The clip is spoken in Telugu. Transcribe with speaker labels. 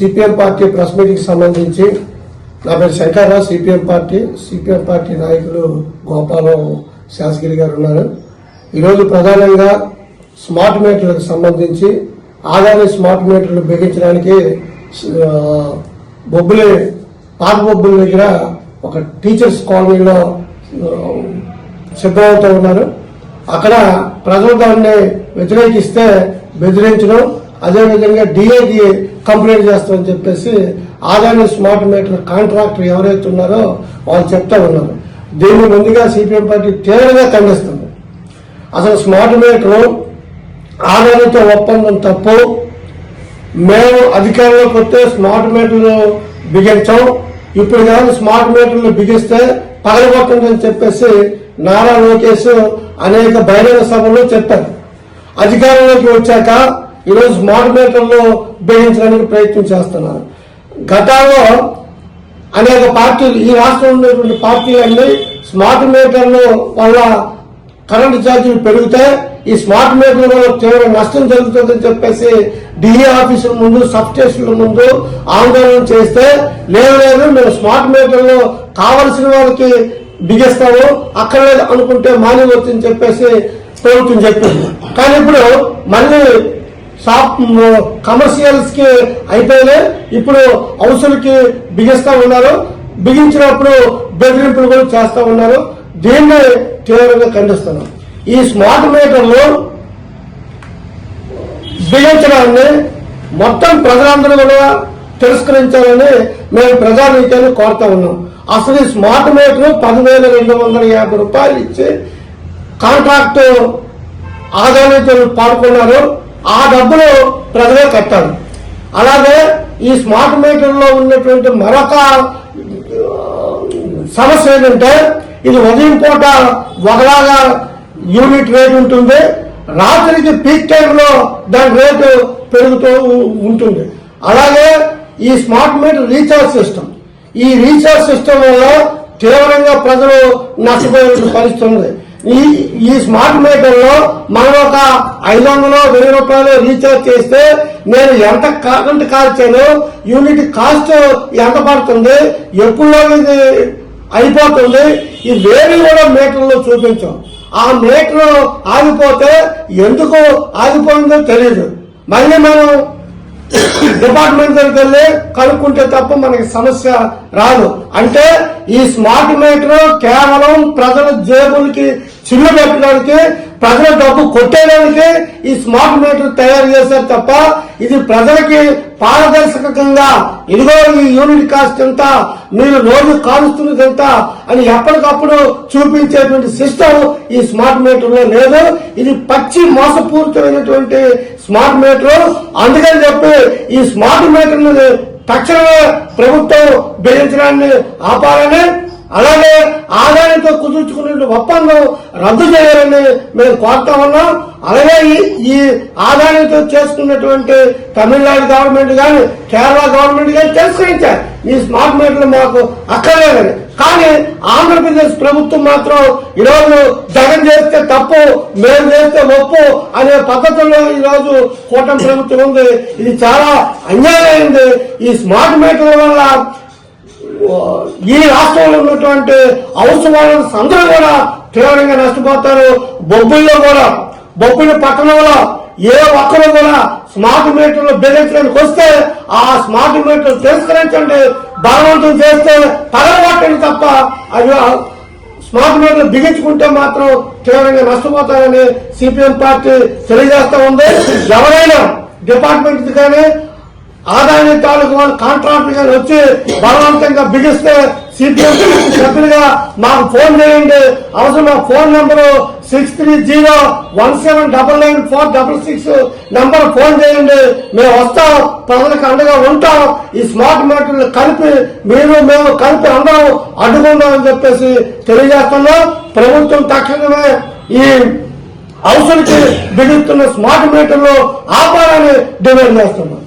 Speaker 1: సిపిఎం పార్టీ ప్రెస్ మీటింగ్ సంబంధించి నా పేరు Shankar Rao. CPM party CPM party నాయకులు గోపాలం శాసగిరి గారు ఉన్నారు. ఈరోజు ప్రధానంగా స్మార్ట్ మీటర్లకు సంబంధించి ఆదాయ స్మార్ట్ మీటర్లు బిగించడానికి బొబ్బులి పాత బొబ్బుల దగ్గర ఒక టీచర్స్ కాలనీలో సిద్ధమవుతూ ఉన్నారు. అక్కడ ప్రజలు దాన్ని వ్యతిరేకిస్తే బెదిరించడం అదేవిధంగా డిఏకి కంప్లైంట్ చేస్తామని చెప్పేసి ఆదాయ స్మార్ట్ మీటర్ కాంట్రాక్టర్ ఎవరైతే ఉన్నారో వాళ్ళు చెప్తా ఉన్నారు. దీన్ని ముందుగా సిపిఎం పార్టీ తీవ్రంగా ఖండిస్తుంది. అసలు స్మార్ట్ మీటర్ ఆదాయంతో ఒప్పందం తప్పు. మేము అధికారంలోకి వస్తే స్మార్ట్ మీటర్లు బిగించాం. ఇప్పుడు కానీ స్మార్ట్ మీటర్లు బిగిస్తే పగలగొట్టండి చెప్పేసి నారా లోకేష్ అనేక బహిరంగ సభల్లో చెప్పారు. అధికారంలోకి వచ్చాక ఈరోజు స్మార్ట్ మీటర్లు ప్రయత్నం చేస్తున్నారు. గతంలో అనేక పార్టీలు ఈ రాష్ట్రంలో ఉన్నటువంటి పార్టీలన్నీ స్మార్ట్ మీటర్లు వల్ల కరెంటు ఛార్జీలు పెరిగితే ఈ స్మార్ట్ మీటర్ల వల్ల తీవ్ర నష్టం జరుగుతుందని చెప్పేసి డిఏ ఆఫీసుల ముందు సబ్ స్టేషన్ల ముందు ఆందోళన చేస్తే లేదు లేదు మేము స్మార్ట్ మీటర్లు కావలసిన వాళ్ళకి బిగిస్తాము అక్కడ లేదు అనుకుంటే మాని వచ్చని చెప్పేసి ప్రభుత్వం చెప్పింది. కానీ ఇప్పుడు మళ్ళీ షాప్ కమర్షియల్స్కి అయిపోయినా ఇప్పుడు హౌసులకి బిగిస్తా ఉన్నారు. బిగించినప్పుడు బెదిరింపులు కూడా చేస్తా ఉన్నారు. దీన్ని తీవ్రంగా ఖండిస్తున్నాం. ఈ స్మార్ట్ మీటర్లు బిగించడాన్ని మొత్తం ప్రజలందరూ కూడా తిరస్కరించాలని మేము ప్రజానీకాన్ని కోరుతా ఉన్నాం. అసలు ఈ స్మార్ట్ మీటర్ పదివేల రెండు వందల యాభై రూపాయలు ఇచ్చి కాంట్రాక్ట్ ఆదాయంతో పాల్గొన్నారు. ఆ డబ్బులు ప్రజలే కట్టాలి. అలాగే ఈ స్మార్ట్ మీటర్లో ఉన్నటువంటి మరొక సమస్య ఏంటంటే ఇది ఉదయం పూట ఒకలాగా యూనిట్ రేట్ ఉంటుంది. రాత్రికి పీక్ టైంలో దాని రేటు పెరుగుతూ ఉంటుంది. అలాగే ఈ స్మార్ట్ మీటర్ రీఛార్జ్ సిస్టమ్. ఈ రీఛార్జ్ సిస్టమ్ వల్ల తీవ్రంగా ప్రజలు నష్టపోయే పరిస్థితి ఉంది. ఈ ఈ స్మార్ట్ మీటర్లో మనం ఒక ఐదు వందలు వెయ్యి రూపాయలు రీఛార్జ్ చేస్తే నేను ఎంత కరెంట్ కాల్చాను యూనిట్ కాస్ట్ ఎంత పడుతుంది ఎప్పుడు ఇది అయిపోతుంది ఈ వేరు కూడా మీటర్లో చూపించాం. ఆ మీటర్ ఆగిపోతే ఎందుకు ఆగిపోయిందో తెలియదు మళ్ళీ మనం డిపార్ట్మెంట్ దగ్గరికి వెళ్ళి కనుక్కుంటే తప్ప మనకి సమస్య రాదు. అంటే ఈ స్మార్ట్ మీటర్ కేవలం ప్రజల జేబులకి చిల్లు పెట్టడానికి ప్రజల డబ్బు కొట్టేయడానికి ఈ స్మార్ట్ మీటర్ తయారు చేశారు తప్ప ఇది ప్రజలకి పారదర్శకంగా ఇదిగో ఈ యూనిట్ కాస్ట్ ఎంత మీరు రోజు కాలుస్తున్నది ఎంత అని ఎప్పటికప్పుడు చూపించేటువంటి సిస్టమ్ ఈ స్మార్ట్ మీటర్లో లేదు. ఇది పచ్చి మోసపూరితమైనటువంటి స్మార్ట్ మీటర్. అందుకని చెప్పి ఈ స్మార్ట్ మీటర్ తక్షణమే ప్రభుత్వం బెదిరించడాన్ని ఆపాలని అలాగే ఆదాయంతో కుదుర్చుకునే ఒప్పందం రద్దు చేయాలని మేము కోరుతా ఉన్నాం. అలాగే ఈ- ఈ ఆదాయంతో చేసుకున్నటువంటి తమిళనాడు గవర్నమెంట్ కానీ కేరళ గవర్నమెంట్ కానీ తిరస్కరించారు ఈ స్మార్ట్ మీటర్లు మాకు అక్కర్లేదని. కానీ ఆంధ్రప్రదేశ్ ప్రభుత్వం మాత్రం ఈరోజు జగన్ చేస్తే తప్పు మేము చేస్తే ఒప్పు అనే పద్ధతుల్లో ఈరోజు కూటమి ప్రభుత్వం ఉంది. ఇది చాలా అన్యాయమైంది. ఈ స్మార్ట్ మీటర్ల వల్ల ఈ రాష్ట్రంలో ఉన్నటువంటి హౌస్ అందరూ కూడా తీవ్రంగా నష్టపోతారు. బొబ్బుల్లో కూడా బొబ్బుల పట్టణంలో ఏ ఒక్కరు కూడా స్మార్ట్ మీటర్లు బెదిరించడానికి వస్తే ఆ స్మార్ట్ మీటర్లు తిరస్కరించండి బలవంతం చేస్తే పగలగొట్టండి తప్ప అది స్మార్ట్ మీటర్లు బిగించుకుంటే మాత్రం తీవ్రంగా నష్టపోతారని సిపిఎం పార్టీ తెలియజేస్తా ఉంది. ఎవరైనా డిపార్ట్మెంట్ కానీ ఆదాయ తాలూకు వాళ్ళు వచ్చి బలవంతంగా బిగిస్తే సిపిఎం సభ్యులుగా మాకు ఫోన్ చేయండి. అవసరం మా phone number six three zero one seven double nine four double six number phone చేయండి. మేము వస్తాం ప్రజలకు అండగా ఉంటాం. ఈ స్మార్ట్ మీటర్లు కలిపి మీరు మేము కలిపి అందరం అడ్డుకుందాం అని చెప్పేసి తెలియజేస్తున్నాం. ప్రభుత్వం తక్షణమే ఈ హౌసులకి బిగుతున్న స్మార్ట్ మీటర్లు ఆపాలని డిమాండ్ చేస్తున్నాం.